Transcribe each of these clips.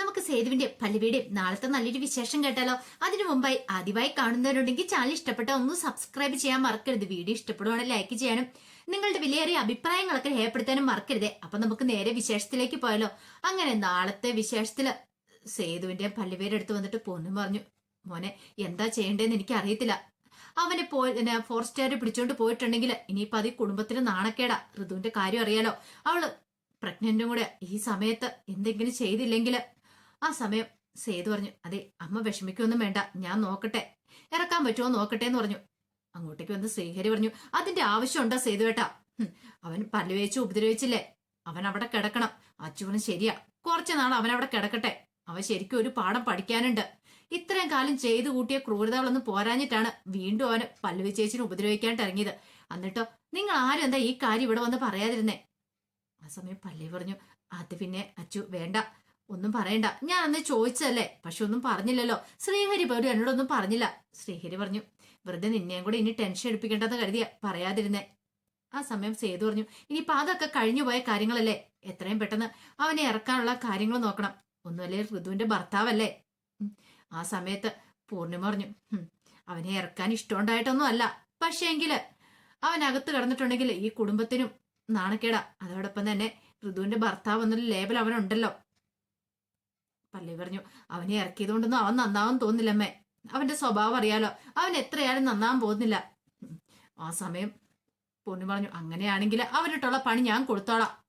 നമുക്ക് സേതുവിന്റെ പല്ലുവിയുടെയും നാളത്തെ നല്ലൊരു വിശേഷം കേട്ടാലോ? അതിനു മുമ്പായി ആദ്യമായി കാണുന്നവരുണ്ടെങ്കിൽ ചാനൽ ഇഷ്ടപ്പെട്ട ഒന്ന് സബ്സ്ക്രൈബ് ചെയ്യാൻ മറക്കരുത്. വീഡിയോ ഇഷ്ടപ്പെടുവാണെങ്കിൽ ലൈക്ക് ചെയ്യാനും നിങ്ങളുടെ വിലയേറിയ അഭിപ്രായങ്ങളൊക്കെ രേഖപ്പെടുത്താനും മറക്കരുത്. അപ്പൊ നമുക്ക് നേരെ വിശേഷത്തിലേക്ക് പോയാലോ? അങ്ങനെ നാളത്തെ വിശേഷത്തിൽ സേതുവിന്റെ പല്ലുവേരെ അടുത്ത് വന്നിട്ട് പൊന്നും പറഞ്ഞു. മോനെ എന്താ ചെയ്യേണ്ടതെന്ന് എനിക്ക് അറിയത്തില്ല അവനെ പോയി ഫോറസ്റ്റുകാരെ പിടിച്ചോണ്ട് പോയിട്ടുണ്ടെങ്കിൽ ഇനിയിപ്പോ അത് കുടുംബത്തിന് നാണക്കേടാ. ഋതുവിന്റെ കാര്യം അറിയാലോ. അവൾ പ്രഗ്നന്റും കൂടെ ഈ സമയത്ത് എന്തെങ്കിലും ചെയ്തില്ലെങ്കിൽ ആ സമയം സേതു പറഞ്ഞു അതെ അമ്മ വിഷമിക്കൊന്നും വേണ്ട ഞാൻ നോക്കട്ടെ. ഇറക്കാൻ പറ്റുമോ നോക്കട്ടെ എന്ന് പറഞ്ഞു. അങ്ങോട്ടേക്ക് വന്ന് ശ്രീഹരി പറഞ്ഞു അതിന്റെ ആവശ്യമുണ്ടോ ഏട്ടാ? അവൻ പല്ലുവേച്ച് ഉപദ്രവിച്ചില്ലേ? അവൻ അവിടെ കിടക്കണം. അച്ചുവിന് ശരിയാ. കുറച്ചു നാൾ അവൻ അവിടെ കിടക്കട്ടെ. അവൻ ശരിക്കും ഒരു പാഠം പഠിക്കാനുണ്ട്. ഇത്രയും കാലം ചെയ്തു കൂട്ടിയ ക്രൂരതകളൊന്നും പോരാഞ്ഞിട്ടാണ് വീണ്ടും അവന് പല്ലുവിച്ചേച്ചിന് ഉപദ്രവിക്കാനായിട്ട് ഇറങ്ങിയത്. എന്നിട്ടോ നിങ്ങൾ ആരും എന്താ ഈ കാര്യം ഇവിടെ വന്ന് പറയാതിരുന്നേ? ആ സമയം പല്ലി പറഞ്ഞു അത് പിന്നെ അച്ചു വേണ്ട. ഒന്നും പറയണ്ട. ഞാൻ അന്ന് ചോദിച്ചല്ലേ പക്ഷെ ഒന്നും പറഞ്ഞില്ലല്ലോ. ശ്രീഹരി പോലും എന്നോടൊന്നും പറഞ്ഞില്ല. ശ്രീഹരി പറഞ്ഞു വെറുതെ നിന്നെയും കൂടെ ഇനി ടെൻഷൻ എടുപ്പിക്കേണ്ടെന്ന് കരുതിയ പറയാതിരുന്നേ. ആ സമയം സേതു പറഞ്ഞു ഇനിയിപ്പോ അതൊക്കെ കഴിഞ്ഞു പോയ കാര്യങ്ങളല്ലേ? എത്രയും പെട്ടെന്ന് അവനെ ഇറക്കാനുള്ള കാര്യങ്ങൾ നോക്കണം. ഒന്നുമല്ലേ ഋതുവിന്റെ ഭർത്താവല്ലേ? ആ സമയത്ത് പൂർണിമ പറഞ്ഞു അവനെ ഇറക്കാൻ ഇഷ്ടമുണ്ടായിട്ടൊന്നും അല്ല പക്ഷേങ്കിൽ അവനകത്ത് കിടന്നിട്ടുണ്ടെങ്കിൽ ഈ കുടുംബത്തിനും നാണക്കേടാ. അതോടൊപ്പം തന്നെ ഋതുവിന്റെ ഭർത്താവ് എന്നൊരു ലേബൽ അവനുണ്ടല്ലോ. പള്ളി പറഞ്ഞു അവനെ ഇറക്കിയതുകൊണ്ടൊന്നും അവൻ നന്നാവും തോന്നില്ലമ്മേ അവന്റെ സ്വഭാവം അറിയാലോ. അവൻ എത്രയാലും നന്നാവാൻ പോകുന്നില്ല. ആ സമയം പൊന്നു പറഞ്ഞു അങ്ങനെയാണെങ്കിൽ അവനിട്ടുള്ള പണി ഞാൻ കൊടുത്തോളാം.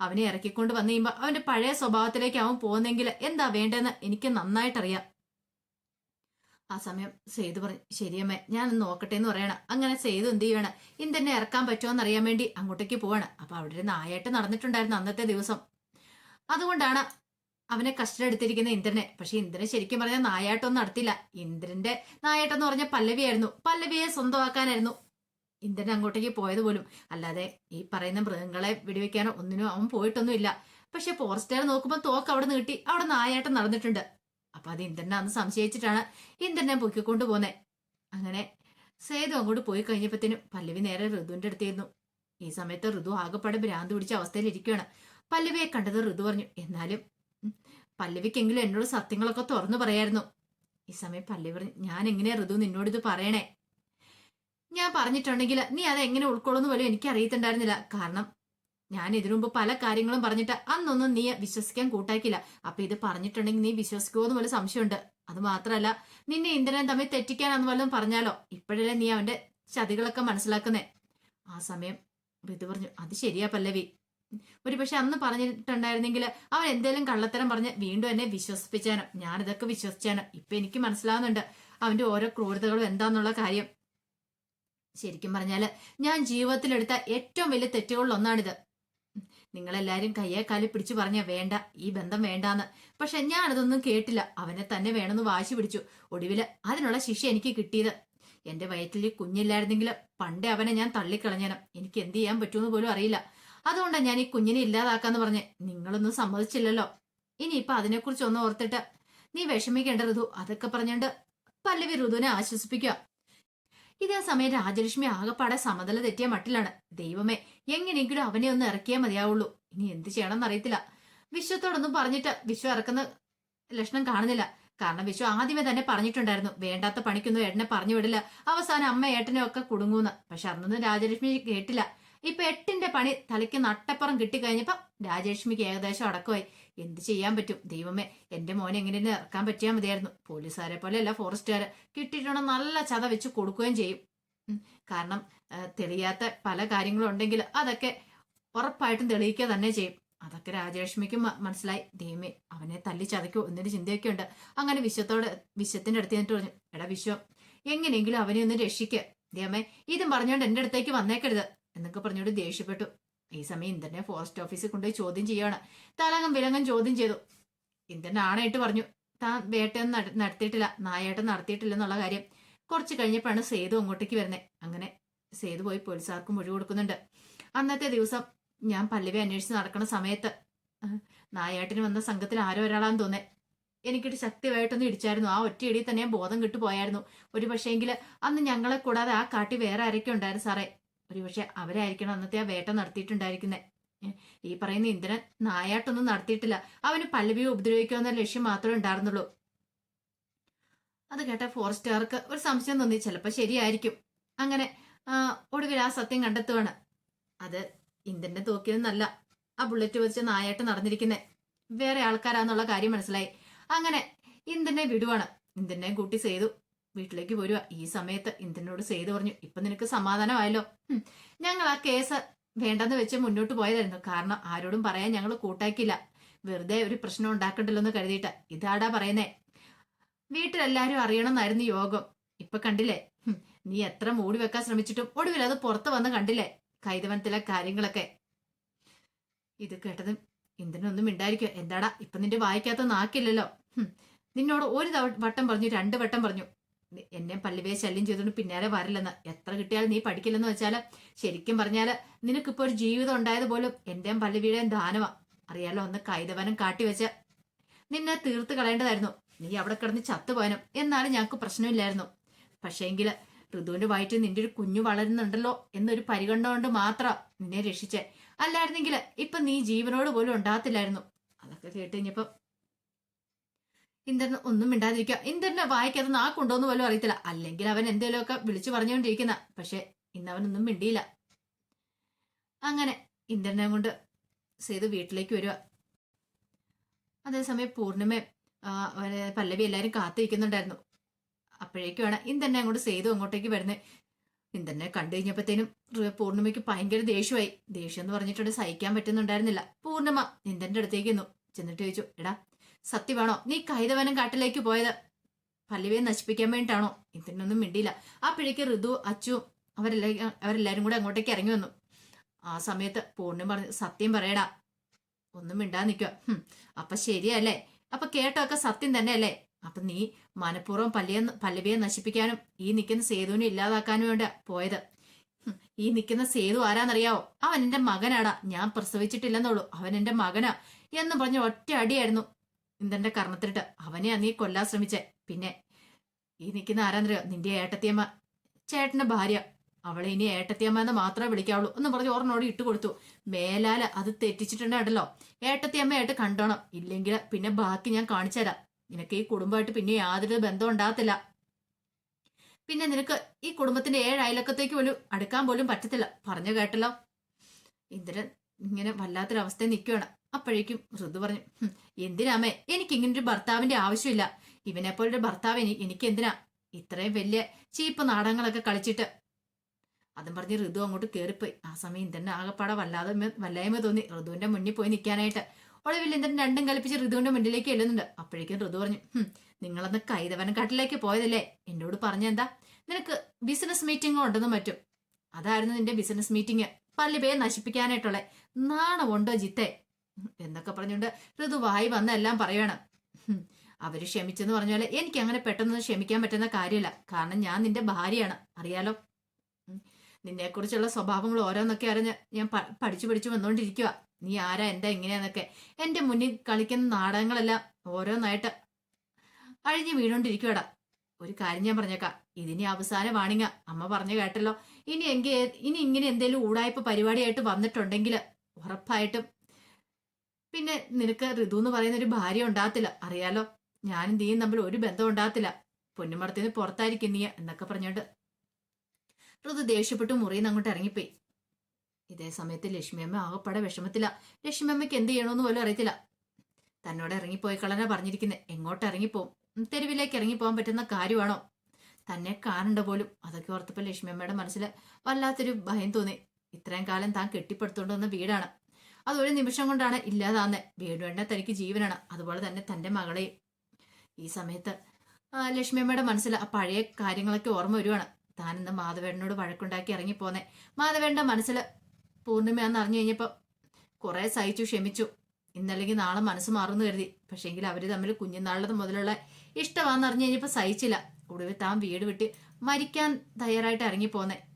അവനെ ഇറക്കിക്കൊണ്ട് വന്നു കഴിയുമ്പോ അവന്റെ പഴയ സ്വഭാവത്തിലേക്ക് അവൻ പോകുന്നെങ്കിൽ എന്താ വേണ്ടെന്ന് എനിക്ക് നന്നായിട്ടറിയാം. ആ സമയം സെയ്ത് പറഞ്ഞു ശരിയമ്മേ ഞാൻ നോക്കട്ടെ എന്ന് പറയണം. അങ്ങനെ സെയ്ത് എന്ത് ചെയ്യണം ഇന്ദ്രനെ ഇറക്കാൻ പറ്റുമോ അറിയാൻ വേണ്ടി അങ്ങോട്ടേക്ക് പോവാണ്. അപ്പൊ അവിടെ ഒരു നായായിട്ട് നടന്നിട്ടുണ്ടായിരുന്നു അന്നത്തെ ദിവസം. അതുകൊണ്ടാണ് അവനെ കസ്റ്റഡെടുത്തിരിക്കുന്ന ഇന്ദ്രനെ. പക്ഷെ ഇന്ദ്രൻ ശരിക്കും പറഞ്ഞാൽ നായാട്ടൊന്നും നടത്തില്ല. ഇന്ദ്രന്റെ നായാട്ടം എന്ന് പറഞ്ഞ പല്ലവിയായിരുന്നു. പല്ലവിയെ സ്വന്തമാക്കാനായിരുന്നു. ഇന്ദ്രൻ അങ്ങോട്ടേക്ക് പോയത് പോലും. അല്ലാതെ ഈ പറയുന്ന മൃഗങ്ങളെ വെടിവെക്കാനോ ഒന്നിനും അവൻ പോയിട്ടൊന്നുമില്ല. പക്ഷെ ഫോറസ്റ്റുകാർ നോക്കുമ്പോൾ തോക്ക് അവിടെ നീട്ടി. അവിടെ നായാട്ടം നടന്നിട്ടുണ്ട്. അപ്പൊ അത് ഇന്ദ്രനെ അന്ന് സംശയിച്ചിട്ടാണ് ഇന്ദ്രനെ പൊക്കിക്കൊണ്ട് പോന്നെ. അങ്ങനെ സേതു അങ്ങോട്ട് പോയി കഴിഞ്ഞപ്പത്തേനും പല്ലവി നേരെ ഋതുവിന്റെ അടുത്തിരുന്നു. ഈ സമയത്ത് ഋതു ആകെപ്പാടെ ഭ്രാന്ത് പിടിച്ച അവസ്ഥയിൽ ഇരിക്കുകയാണ് പല്ലവിയെ കണ്ടത് ഋതു പറഞ്ഞു എന്നാലും പല്ലവിക്കെങ്കിലും എന്നോട് സത്യങ്ങളൊക്കെ തുറന്നു പറയായിരുന്നു. ഈ സമയം പല്ലവി പറഞ്ഞു ഞാൻ എങ്ങനെ ഋതു നിന്നോട് ഇത് പറയണേ? ഞാൻ പറഞ്ഞിട്ടുണ്ടെങ്കിൽ നീ അത് എങ്ങനെ ഉൾക്കൊള്ളുന്നു പോലും എനിക്ക് അറിയത്തുണ്ടായിരുന്നില്ല. കാരണം ഞാൻ ഇതിനു മുമ്പ് പല കാര്യങ്ങളും പറഞ്ഞിട്ട് അന്നൊന്നും നീ വിശ്വസിക്കാൻ കൂട്ടാക്കില്ല അപ്പൊ ഇത് പറഞ്ഞിട്ടുണ്ടെങ്കിൽ നീ വിശ്വസിക്കുമോ എന്ന് പോലെ സംശയമുണ്ട്. അത് മാത്രമല്ല നിന്നെ ഇന്ദ്രനെ തമ്മിൽ തെറ്റിക്കാനെന്ന് വല്ലതും പറഞ്ഞാലോ? ഇപ്പോഴല്ലേ നീ അവന്റെ ചതികളൊക്കെ മനസ്സിലാക്കുന്നേ? ആ സമയം ഋതു പറഞ്ഞു അത് ശരിയാ പല്ലവി. ഒരു പക്ഷെ അന്ന് പറഞ്ഞിട്ടുണ്ടായിരുന്നെങ്കിൽ അവൻ എന്തേലും കള്ളത്തരം പറഞ്ഞ് വീണ്ടും എന്നെ വിശ്വസിപ്പിച്ചാനോ. ഞാനിതൊക്കെ വിശ്വസിച്ചാനോ. ഇപ്പൊ എനിക്ക് മനസ്സിലാവുന്നുണ്ട് അവന്റെ ഓരോ ക്രൂരതകളും എന്താന്നുള്ള കാര്യം. ശരിക്കും പറഞ്ഞാൽ ഞാൻ ജീവിതത്തിലെടുത്ത ഏറ്റവും വലിയ തെറ്റുകളിൽ ഒന്നാണിത് നിങ്ങളെല്ലാരും കയ്യെ കാലി പിടിച്ചു പറഞ്ഞ വേണ്ട ഈ ബന്ധം വേണ്ടാന്ന്. പക്ഷെ ഞാനതൊന്നും കേട്ടില്ല. അവനെ തന്നെ വേണമെന്ന് വാശി പിടിച്ചു. ഒടുവിൽ അതിനുള്ള ശിക്ഷ എനിക്ക് കിട്ടിയത്. എന്റെ വയറ്റിൽ കുഞ്ഞില്ലായിരുന്നെങ്കിൽ പണ്ടേ അവനെ ഞാൻ തള്ളിക്കളഞ്ഞാനും. എനിക്ക് എന്ത് ചെയ്യാൻ പറ്റുമെന്ന് പോലും അറിയില്ല. അതുകൊണ്ടാണ് ഞാൻ ഈ കുഞ്ഞിനെ ഇല്ലാതാക്കാന്ന് പറഞ്ഞ്. നിങ്ങളൊന്നും സമ്മതിച്ചില്ലല്ലോ. ഇനിയിപ്പൊ അതിനെക്കുറിച്ച് ഒന്ന് ഓർത്തിട്ട് നീ വിഷമിക്കേണ്ട ഋതു അതൊക്കെ പറഞ്ഞുകൊണ്ട് പല്ലവി ഋതുവിനെ ആശ്വസിപ്പിക്കുക ഇതേ സമയം രാജലക്ഷ്മി ആകെപ്പാടെ സമതല തെറ്റിയ മട്ടിലാണ്. ദൈവമേ എങ്ങനെയെങ്കിലും അവനെ ഒന്ന് ഇറക്കിയേ മതിയാവുള്ളൂ. ഇനി എന്ത് ചെയ്യണമെന്ന് അറിയത്തില്ല വിശ്വത്തോടൊന്നും പറഞ്ഞിട്ട് വിശ്വ ഇറക്കുന്ന ലക്ഷണം കാണുന്നില്ല. കാരണം വിശ്വ ആദ്യമേ തന്നെ പറഞ്ഞിട്ടുണ്ടായിരുന്നു വേണ്ടാത്ത പണിക്കൊന്നും ഏട്ടനെ പറഞ്ഞു വിടില്ല. അവസാനം അമ്മ ഏട്ടനെ ഒക്കെ കുടുങ്ങൂന്ന്. പക്ഷെ അന്നൊന്നും രാജലക്ഷ്മി കേട്ടില്ല. ഇപ്പൊ എട്ടിന്റെ പണി തലയ്ക്ക് നട്ടപ്പുറം കിട്ടിക്കഴിഞ്ഞപ്പോ രാജലക്ഷ്മിക്ക് ഏകദേശം അടക്കമായി. എന്ത് ചെയ്യാൻ പറ്റും? ദൈവമേ എന്റെ മോനെ എങ്ങനെയെന്ന് ഇറക്കാൻ പറ്റിയാൽ മതിയായിരുന്നു. പോലീസുകാരെ പോലെയല്ല ഫോറസ്റ്റുകാര്. കിട്ടിയിട്ടുണ്ടോ നല്ല ചത വെച്ച് കൊടുക്കുകയും ചെയ്യും. കാരണം തെളിയാത്ത പല കാര്യങ്ങളും ഉണ്ടെങ്കിൽ അതൊക്കെ ഉറപ്പായിട്ടും തെളിയിക്കുക തന്നെ ചെയ്യും. അതൊക്കെ രാജലക്ഷ്മിക്കും മനസ്സിലായി. ദൈവമേ അവനെ തല്ലി ചതയ്ക്കോ എന്നൊരു ചിന്തയൊക്കെ ഉണ്ട് അങ്ങനെ വിശ്വത്തോടെ വിശ്വത്തിന്റെ അടുത്ത് നിന്നിട്ട് പറഞ്ഞു എടാ വിശ്വം എങ്ങനെയെങ്കിലും അവനെ ഒന്ന് രക്ഷിക്കുക ദൈവമേ ഇതും പറഞ്ഞുകൊണ്ട് എന്റെ അടുത്തേക്ക് വന്നേക്കരുത്. എന്നൊക്കെ പറഞ്ഞുകൊണ്ട് ദേഷ്യപ്പെട്ടു. ഈ സമയം ഇന്ദ്രനെ ഫോറസ്റ്റ് ഓഫീസിൽ കൊണ്ടുപോയി ചോദ്യം ചെയ്യാണ് തലങ്ങും വിലങ്ങം ചോദ്യം ചെയ്തു. ഇന്ദ്രൻ ആണായിട്ട് പറഞ്ഞു താൻ വേട്ടയൊന്നും നട- നടത്തിയിട്ടില്ല നായാട്ടം നടത്തിയിട്ടില്ല എന്നുള്ള കാര്യം. കുറച്ച് കഴിഞ്ഞപ്പോഴാണ് സേതു അങ്ങോട്ടേക്ക് വരുന്നത് അങ്ങനെ സേതു പോയി പോലീസുകാർക്ക് മൊഴി കൊടുക്കുന്നുണ്ട്. അന്നത്തെ ദിവസം ഞാൻ പല്ലവി അന്വേഷിച്ച് നടക്കുന്ന സമയത്ത് നായേട്ടിന് വന്ന സംഘത്തിൽ ആരോ ഒരാളാന്ന് തോന്നേ. എനിക്കിട്ട് ശക്തിയായിട്ടൊന്ന് ഇടിച്ചായിരുന്നു. ആ ഒറ്റ ഇടിയിൽ തന്നെ ബോധം കിട്ടു പോയായിരുന്നു ഒരു പക്ഷേങ്കിൽ അന്ന് ഞങ്ങളെ കൂടാതെ ആ കാട്ടി വേറെ ആരൊക്കെ ഉണ്ടായിരുന്നു സാറേ. ഒരു പക്ഷെ അവരായിരിക്കണം അന്നത്തെ ആ വേട്ട നടത്തിയിട്ടുണ്ടായിരിക്കുന്നത് ഈ പറയുന്ന ഇന്ദ്രൻ നായാട്ടൊന്നും നടത്തിയിട്ടില്ല. അവന് പല്ലവിയെ ഉപദ്രവിക്കുക എന്ന ലക്ഷ്യം മാത്രമേ ഉണ്ടായിരുന്നുള്ളൂ. അത് കേട്ട ഫോറസ്റ്റുകാർക്ക് ഒരു സംശയം തോന്നി. ചിലപ്പോൾ ശരിയായിരിക്കും. അങ്ങനെ ഒടുവിൽ ആ സത്യം കണ്ടെത്തുവാണ്. അത് ഇന്ദ്രന്റെ തോക്കിയതെന്നല്ല ആ ബുള്ളറ്റ് വെച്ച് നായാട്ട് നടന്നിരിക്കുന്നത് വേറെ ആൾക്കാരാന്നുള്ള കാര്യം മനസ്സിലായി. അങ്ങനെ ഇന്ദ്രനെ വിടുവാണ്. ഇന്ദ്രനെ കൂട്ടി ചെയ്തു വീട്ടിലേക്ക് പോരുക ഈ സമയത്ത് ഇന്ദ്രനോട് ചെയ്തു പറഞ്ഞു ഇപ്പൊ നിനക്ക് സമാധാനമായല്ലോ. ഞങ്ങൾ ആ കേസ് വേണ്ടെന്ന് വെച്ച് മുന്നോട്ട് പോയതായിരുന്നു. കാരണം ആരോടും പറയാൻ ഞങ്ങൾ കൂട്ടാക്കില്ല വെറുതെ ഒരു പ്രശ്നം ഉണ്ടാക്കണ്ടല്ലോ എന്ന് കരുതിയിട്ട്. ഇതാടാ പറയുന്നേ. വീട്ടിലെല്ലാരും അറിയണമെന്നായിരുന്നു യോഗം. ഇപ്പൊ കണ്ടില്ലേ? നീ എത്ര മൂടി വെക്കാൻ ശ്രമിച്ചിട്ടും ഒടുവിൽ അത് പുറത്ത് വന്ന് കണ്ടില്ലേ? കൈതവനത്തിലെ കാര്യങ്ങളൊക്കെ. ഇത് കേട്ടതും ഇന്ദ്രനൊന്നും മിണ്ടായിരിക്കും. എന്താടാ ഇപ്പൊ നിന്റെ വായിക്കാത്ത നാക്കില്ലല്ലോ നിന്നോട് ഒരു വട്ടം പറഞ്ഞു രണ്ട് വട്ടം പറഞ്ഞു. എന്നെ പള്ളിവേ ശല്യം ചെയ്തുകൊണ്ട് പിന്നാലെ വരില്ലെന്ന്. എത്ര കിട്ടിയാലും നീ പഠിക്കില്ലെന്ന് വെച്ചാൽ ശരിക്കും പറഞ്ഞാൽ നിനക്കിപ്പോ ഒരു ജീവിതം ഉണ്ടായത് പോലും എന്റെ പല്ലവിയുടെയും ദാനമാ അറിയാലോ അന്ന് കൈതവനം കാട്ടിവെച്ച് നിന്നെ തീർത്ത് കളയേണ്ടതായിരുന്നു. നീ അവിടെ കിടന്ന് ചത്തുപോയനും എന്നാലും ഞങ്ങൾക്ക് പ്രശ്നമില്ലായിരുന്നു. പക്ഷേങ്കിൽ ഋതുവിന്റെ വയറ്റിൽ നിന്റെ ഒരു കുഞ്ഞു വളരുന്നുണ്ടല്ലോ എന്നൊരു പരിഗണന കൊണ്ട് മാത്രം നിന്നെ രക്ഷിച്ചേ. അല്ലായിരുന്നെങ്കിൽ ഇപ്പൊ നീ ജീവനോട് പോലും ഉണ്ടാകത്തില്ലായിരുന്നു. അതൊക്കെ കേട്ട് കഴിഞ്ഞപ്പോ ഇന്ദ്രൻ ഒന്നും മിണ്ടാതിരിക്കുക. ഇന്ദ്രനെ വായിക്കാതെ ആ നാക്കുണ്ടോന്ന് പോലും അറിയത്തില്ല. അല്ലെങ്കിൽ അവൻ എന്തെങ്കിലുമൊക്കെ വിളിച്ചു പറഞ്ഞുകൊണ്ടിരിക്കുന്ന. പക്ഷെ ഇന്ന് അവനൊന്നും മിണ്ടിയില്ല. അങ്ങനെ ഇന്ദ്രനെ കൊണ്ട് സേതു വീട്ടിലേക്ക് വരിക അതേസമയം പൂർണിമയും പല്ലവി എല്ലാവരും കാത്തിരിക്കുന്നുണ്ടായിരുന്നു. അപ്പോഴേക്കുമാണ് ഇന്ദ്രനെ അങ്ങോട്ട് സേതു അങ്ങോട്ടേക്ക് വരുന്നത് ഇന്ദ്രനെ കണ്ടു കഴിഞ്ഞപ്പോഴത്തേനും പൂർണിമയ്ക്ക് ഭയങ്കര ദേഷ്യമായി. ദേഷ്യം എന്ന് പറഞ്ഞിട്ടുണ്ട് സഹിക്കാൻ പറ്റുന്നുണ്ടായിരുന്നില്ല. പൂർണിമ ഇന്ദ്രന്റെ അടുത്തേക്ക് ചെന്നു. ചെന്നിട്ട് ചോദിച്ചു എടാ സത്യമാണോ? നീ കൈതവനം കാട്ടിലേക്ക് പോയത്. പല്ലവിയെ നശിപ്പിക്കാൻ വേണ്ടിയിട്ടാണോ? ഇതിനൊന്നും മിണ്ടിയില്ല. ആ പിഴയ്ക്ക് ഋതു അച്ചു അവരെല്ലാം അവരെല്ലാരും കൂടെ അങ്ങോട്ടേക്ക് ഇറങ്ങി വന്നു. ആ സമയത്ത് പൂർണം പറഞ്ഞു സത്യം പറയടാ. ഒന്നും മിണ്ടാ നിൽക്കുക അപ്പൊ ശരിയല്ലേ? അപ്പൊ കേട്ടൊക്കെ സത്യം തന്നെ അല്ലേ അപ്പൊ നീ മനഃപൂർവം പല്ലിയെ പല്ലവിയെ നശിപ്പിക്കാനും ഈ നിൽക്കുന്ന സേതുവിനെ ഇല്ലാതാക്കാനും വേണ്ട പോയത്. ഈ നിൽക്കുന്ന സേതു ആരാന്നറിയാവോ? അവൻ എന്റെ മകനാടാ. ഞാൻ പ്രസവിച്ചിട്ടില്ലെന്നുള്ളൂ അവൻ എന്റെ മകനാ. എന്ന് പറഞ്ഞ ഒറ്റ അടിയായിരുന്നു ഇന്ദ്രന്റെ കർമ്മത്തിനിട്ട് അവനെ നീ കൊല്ലാൻ ശ്രമിച്ചേ. പിന്നെ ഈ നിൽക്കുന്ന ആരാന്നറിയോ? നിന്റെ ഏട്ടത്തിയമ്മ. ചേട്ടന്റെ ഭാര്യ. അവളെ ഇനി ഏട്ടത്തിയമ്മ എന്ന് മാത്രമേ വിളിക്കാവുള്ളൂ. എന്ന് പറഞ്ഞ് ഓർമ്മയോട് ഇട്ട് കൊടുത്തു. മേലാല അത് തെറ്റിച്ചിട്ടുണ്ടല്ലോ ഏട്ടത്തിയമ്മയായിട്ട് കണ്ടോണം. ഇല്ലെങ്കിൽ പിന്നെ ബാക്കി ഞാൻ കാണിച്ചു നിനക്ക് ഈ കുടുംബമായിട്ട് പിന്നെ യാതൊരു ബന്ധം ഉണ്ടാകത്തില്ല. പിന്നെ നിനക്ക് ഈ കുടുംബത്തിന്റെ ഏഴ് അയലക്കത്തേക്ക് പോലും അടുക്കാൻ പോലും പറ്റത്തില്ല. പറഞ്ഞു കേട്ടല്ലോ. ഇന്ദ്രൻ ഇങ്ങനെ വല്ലാത്തൊരവസ്ഥയിൽ നിൽക്കുകയാണ്. അപ്പോഴേക്കും ഋതു പറഞ്ഞു എന്തിനാമേ എനിക്ക് ഇങ്ങനെ ഒരു ഭർത്താവിന്റെ ആവശ്യമില്ല. ഇവനെ പോലൊരു ഭർത്താവ് എനിക്ക് എന്തിനാ ഇത്രയും വലിയ ചീപ്പ് നാടകങ്ങളൊക്കെ കളിച്ചിട്ട്. അതും പറഞ്ഞ് ഋതു അങ്ങോട്ട് കയറിപ്പോയി ആ സമയം ഇന്ദ്രൻ ആകെപ്പാടെ വല്ലാതെ വല്ലായ്മ തോന്നി. ഋതുവിന്റെ മുന്നിൽ പോയി നിൽക്കാനായിട്ട്. ഒടുവിൽ ഇന്ദ്രൻ രണ്ടും കൽപ്പിച്ച് ഋതുവിന്റെ മുന്നിലേക്ക് എല്ലുന്നുണ്ട് അപ്പോഴേക്കും ഋതു പറഞ്ഞു "ഹും, നിങ്ങളന്ന് കൈതവനം കാട്ടിലേക്ക് പോയതല്ലേ? എന്നോട് പറഞ്ഞെന്താ? നിനക്ക് ബിസിനസ് മീറ്റിംഗ് ഉണ്ടെന്നും പറ്റും. അതായിരുന്നു നിന്റെ ബിസിനസ് മീറ്റിംഗ്. പല്ലുപേയെ നശിപ്പിക്കാനായിട്ടുള്ള നാണമുണ്ടോ ജിത്തെ? എന്നൊക്കെ പറഞ്ഞുകൊണ്ട് ഋതു വായി വന്ന എല്ലാം പറയണം. അവർ ക്ഷമിച്ചെന്ന് പറഞ്ഞാൽ എനിക്ക് അങ്ങനെ പെട്ടെന്ന് ക്ഷമിക്കാൻ പറ്റുന്ന കാര്യമല്ല കാരണം ഞാൻ നിന്റെ ഭാര്യയാണ്. അറിയാലോ? നിന്നെക്കുറിച്ചുള്ള സ്വഭാവങ്ങൾ ഓരോന്നൊക്കെ അറിഞ്ഞ് ഞാൻ പഠിച്ചു പഠിച്ചു വന്നുകൊണ്ടിരിക്കുക നീ ആരാ? എന്താ എങ്ങനെയാന്നൊക്കെ എന്റെ മുന്നിൽ കളിക്കുന്ന നാടകങ്ങളെല്ലാം ഓരോന്നായിട്ട് അഴിഞ്ഞു വീണോണ്ടിരിക്കുവാടാ. ഒരു കാര്യം ഞാൻ പറഞ്ഞേക്കാം. ഇതിനി അവസാന വാണിങ്ങ. അമ്മ പറഞ്ഞു കേട്ടല്ലോ. ഇനി എങ്കിൽ ഇനി ഇങ്ങനെ എന്തെങ്കിലും ഊടായ്പ പരിപാടിയായിട്ട് വന്നിട്ടുണ്ടെങ്കിൽ ഉറപ്പായിട്ടും പിന്നെ നിനക്ക് ഋതു എന്ന് പറയുന്ന ഒരു ഭാര്യ ഉണ്ടാകത്തില്ല. അറിയാലോ? ഞാനും നീയും തമ്മിൽ ഒരു ബന്ധം ഉണ്ടാകത്തില്ല. പൊന്നുമടത്തിന് പുറത്തായിരിക്കും നീ എന്നൊക്കെ പറഞ്ഞോണ്ട്. ഋതു ദേഷ്യപ്പെട്ട് മുറിയിൽ നിന്ന് അങ്ങോട്ട് ഇറങ്ങിപ്പോയി. ഇതേ സമയത്ത് ലക്ഷ്മിയമ്മ ആകപ്പാടെ വിഷമത്തില്ല ലക്ഷ്മിയമ്മയ്ക്ക് എന്ത് ചെയ്യണമെന്ന് പോലും അറിയത്തില്ല. തന്നോട് ഇറങ്ങിപ്പോയി കളന പറഞ്ഞിരിക്കുന്നത് എങ്ങോട്ട് ഇറങ്ങിപ്പോവും? തെരുവിലേക്ക് ഇറങ്ങിപ്പോകാൻ പറ്റുന്ന കാര്യമാണോ? തന്നെ കാണണ്ട പോലും. അതൊക്കെ ഓർത്തപ്പോൾ ലക്ഷ്മിയമ്മയുടെ മനസ്സിൽ വല്ലാത്തൊരു ഭയം തോന്നി. ഇത്രയും കാലം താൻ കെട്ടിപ്പടുത്തുകൊണ്ടുവന്ന വീടാണ്. അത് ഒരു നിമിഷം കൊണ്ടാണ് ഇല്ലാതാന്ന് വേണ്ട തനിക്ക് ജീവനാണ്. അതുപോലെ തന്നെ തന്റെ മകളെയും. ഈ സമയത്ത് ലക്ഷ്മിയമ്മയുടെ മനസ്സിൽ ആ പഴയ കാര്യങ്ങളൊക്കെ ഓർമ്മ വരുവാണ്. താൻ ഇന്ന് മാധവേണ്ണനോട് വഴക്കുണ്ടാക്കി ഇറങ്ങിപ്പോന്നെ. മാധവേട്ടന്റെ മനസ്സിൽ പൂർണിമയാന്ന് അറിഞ്ഞു കഴിഞ്ഞപ്പോൾ കുറെ സഹിച്ചു ക്ഷമിച്ചു. ഇന്നല്ലെങ്കിൽ നാളെ മനസ്സ് മാറുന്നു കരുതി. പക്ഷേങ്കിൽ അവർ തമ്മിൽ കുഞ്ഞുനാളിലത് മുതലുള്ള ഇഷ്ടമാണെന്ന് അറിഞ്ഞു കഴിഞ്ഞപ്പോൾ സഹിച്ചില്ല. ഒടുവിൽ താൻ വീട് വിട്ട് മരിക്കാൻ തയ്യാറായിട്ട് ഇറങ്ങിപ്പോന്നെ.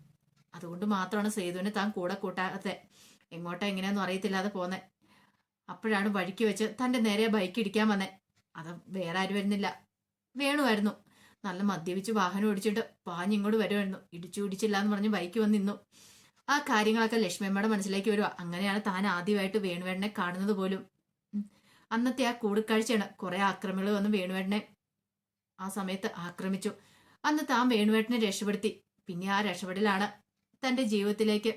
അതുകൊണ്ട് മാത്രമാണ് സേതുവിനെ താൻ കൂടെ കൂട്ടാത്തെ എങ്ങോട്ടാ എങ്ങനെയാന്നും അറിയത്തില്ലാതെ പോന്നെ. അപ്പോഴാണ് വഴിക്ക് വെച്ച് തന്റെ നേരെ ബൈക്ക് ഇടിക്കാൻ വന്നെ. അത് വേറെ ആരും വരുന്നില്ല. വേണുമായിരുന്നു നല്ല മദ്യപിച്ച് വാഹനം ഓടിച്ചിട്ട് പാഞ്ഞിങ്ങോട്ട് വരുമായിരുന്നു ഇടിച്ചു ഇടിച്ചില്ല എന്ന് പറഞ്ഞ് ബൈക്ക് വന്ന് നിന്നു. ആ കാര്യങ്ങളൊക്കെ ലക്ഷ്മിയമ്മയുടെ മനസ്സിലേക്ക് വരുക അങ്ങനെയാണ് താൻ ആദ്യമായിട്ട് വേണുവേടനെ കാണുന്നത് പോലും. അന്നത്തെ ആ കൂടിക്കാഴ്ചയാണ് കുറെ ആക്രമികൾ വന്ന് വേണുവേട്ടനെ ആ സമയത്ത് ആക്രമിച്ചു. അന്ന് താൻ വേണുവേട്ടനെ രക്ഷപ്പെടുത്തി. പിന്നെ ആ രക്ഷപ്പെടലാണ് തന്റെ ജീവിതത്തിലേക്ക്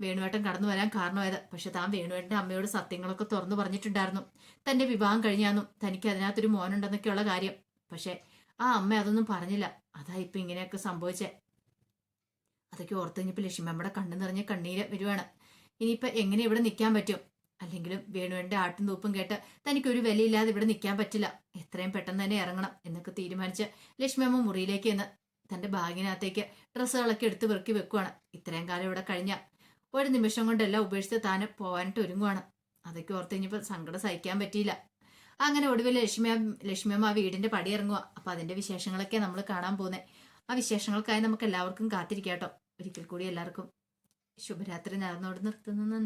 വേണുവേട്ടൻ കടന്നു വരാൻ കാരണമായത്. പക്ഷെ താൻ വേണുവേട്ടന്റെ അമ്മയോട് സത്യങ്ങളൊക്കെ തുറന്നു പറഞ്ഞിട്ടുണ്ടായിരുന്നു. തന്റെ വിവാഹം കഴിഞ്ഞാന്നും തനിക്ക് അതിനകത്തൊരു മോനുണ്ടെന്നൊക്കെയുള്ള കാര്യം. പക്ഷെ ആ അമ്മ അതൊന്നും പറഞ്ഞില്ല. അതാ ഇപ്പൊ ഇങ്ങനെയൊക്കെ സംഭവിച്ചേ. അതൊക്കെ ഓർത്ത് കഴിഞ്ഞപ്പോൾ ലക്ഷ്മിയമ്മയുടെ കണ്ണു നിറഞ്ഞ കണ്ണീര് വരുവാണ്. ഇനിയിപ്പൊ എങ്ങനെ ഇവിടെ നിൽക്കാൻ പറ്റും? അല്ലെങ്കിലും വേണുവേന്റെ ആട്ടും തൂപ്പും കേട്ട് തനിക്കൊരു വിലയില്ലാതെ ഇവിടെ നിൽക്കാൻ പറ്റില്ല. എത്രയും പെട്ടെന്ന് തന്നെ ഇറങ്ങണം എന്നൊക്കെ തീരുമാനിച്ച് ലക്ഷ്മിയമ്മ മുറിയിലേക്ക് എന്ന് തന്റെ ബാഗിനകത്തേക്ക് ഡ്രസ്സുകളൊക്കെ എടുത്ത് പെറുക്കി വെക്കുവാണ്. ഇത്രയും കാലം ഇവിടെ കഴിഞ്ഞ ഒരു നിമിഷം കൊണ്ടെല്ലാം ഉപേക്ഷിച്ച് താൻ പോകാനായിട്ട് ഒരുങ്ങുവാണ്. അതൊക്കെ ഓർത്ത് കഴിഞ്ഞപ്പോൾ സങ്കടം സഹിക്കാൻ പറ്റിയില്ല. അങ്ങനെ ഒടുവിൽ ലക്ഷ്മി ലക്ഷ്മിയമ്മ വീടിന്റെ പടി ഇറങ്ങുക അപ്പൊ അതിന്റെ വിശേഷങ്ങളൊക്കെ നമ്മൾ കാണാൻ പോകുന്നത് ആ വിശേഷങ്ങൾക്കായി നമുക്ക് എല്ലാവർക്കും കാത്തിരിക്കാട്ടോ. ഒരിക്കൽ കൂടി എല്ലാവർക്കും ശുഭരാത്രി നേർന്നോട് നിർത്തുന്നു.